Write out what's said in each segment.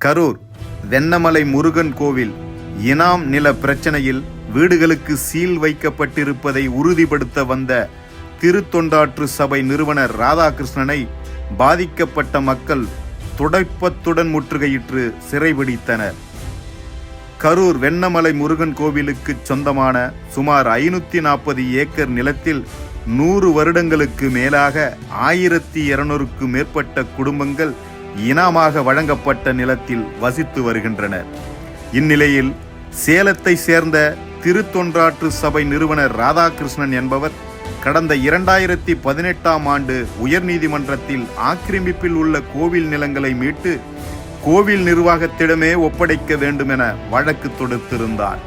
கரூர் வெண்ணமலை முருகன் கோவில் இனாம் நில பிரச்சனையில் வீடுகளுக்கு சீல் வைக்கப்பட்டிருப்பதை உறுதிப்படுத்த வந்த திருத்தொண்டாற்று சபை நிறுவனர் ராதாகிருஷ்ணனை பாதிக்கப்பட்ட மக்கள் துடைப்பத்துடன் முற்றுகையிட்டு சிறைபிடித்தனர் கரூர் வெண்ணமலை முருகன் கோவிலுக்கு சொந்தமான சுமார் ஐநூத்தி நாற்பது ஏக்கர் நிலத்தில் நூறு வருடங்களுக்கு மேலாக ஆயிரத்தி இருநூறுக்கு மேற்பட்ட குடும்பங்கள் இனமாக வழங்கப்பட்ட நிலத்தில் வசித்து வருகின்றனர். இந்நிலையில் சேலத்தை சேர்ந்த திருத்தொன்றாற்று சபை நிறுவனர் ராதாகிருஷ்ணன் என்பவர் கடந்த இரண்டாயிரத்தி பதினெட்டாம் ஆண்டு உயர்நீதிமன்றத்தில் ஆக்கிரமிப்பில் உள்ள கோவில் நிலங்களை மீட்டு கோவில் நிர்வாகத்திடமே ஒப்படைக்க வேண்டும் என வழக்கு தொடுத்திருந்தார்.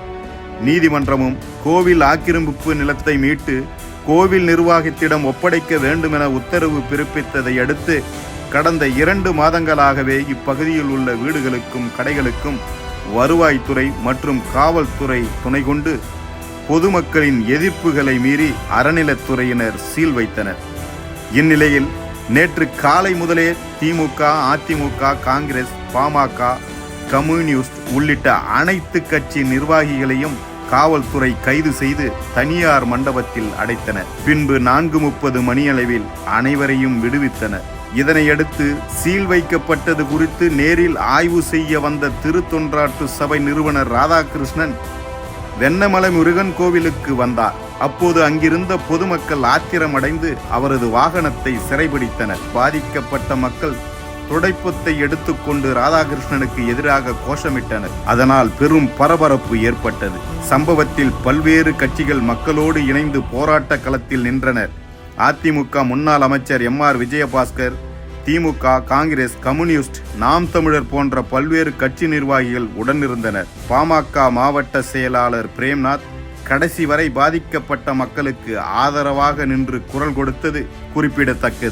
நீதிமன்றமும் கோவில் ஆக்கிரமிப்பு நிலத்தை மீட்டு கோவில் நிர்வாகத்திடம் ஒப்படைக்க வேண்டும் என உத்தரவு பிறப்பித்ததை அடுத்து கடந்த இரண்டு மாதங்களாகவே இப்பகுதியில் உள்ள வீடுகளுக்கும் கடைகளுக்கும் வருவாய்த்துறை மற்றும் காவல்துறை துணை கொண்டு பொதுமக்களின் எதிர்ப்புகளை மீறி அறநிலத்துறையினர் சீல் வைத்தனர். இந்நிலையில் நேற்று காலை முதலே திமுக அதிமுக காங்கிரஸ் பாமக கம்யூனிஸ்ட் உள்ளிட்ட அனைத்து கட்சி நிர்வாகிகளையும் காவல்துறை கைது செய்து தனியார் மண்டபத்தில் அடைத்தனர். பின்பு நான்கு முப்பது மணியளவில் அனைவரையும் விடுவித்தனர். இதனையடுத்து சீல் வைக்கப்பட்டது குறித்து நேரில் ஆய்வு செய்ய வந்த திருத்தொன்றாற்று சபை நிறுவனர் ராதாகிருஷ்ணன் வெண்ணமலை முருகன் கோவிலுக்கு வந்தார். அப்போது அங்கிருந்த பொதுமக்கள் ஆத்திரமடைந்து அவரது வாகனத்தை சிறைபிடித்தனர். பாதிக்கப்பட்ட மக்கள் துடைப்பத்தை எடுத்துக்கொண்டு ராதாகிருஷ்ணனுக்கு எதிராக கோஷமிட்டனர். அதனால் பெரும் பரபரப்பு ஏற்பட்டது. சம்பவத்தில் பல்வேறு கட்சிகள் மக்களோடு இணைந்து போராட்ட களத்தில் நின்றனர். அதிமுக முன்னாள் அமைச்சர் எம் ஆர் விஜயபாஸ்கர் திமுக காங்கிரஸ் கம்யூனிஸ்ட் நாம் தமிழர் போன்ற பல்வேறு கட்சி நிர்வாகிகள் உடனிருந்தனர். பாமக மாவட்ட செயலாளர் பிரேம்நாத் கடைசி வரை பாதிக்கப்பட்ட மக்களுக்கு ஆதரவாக நின்று குரல் கொடுத்தது குறிப்பிடத்தக்கது.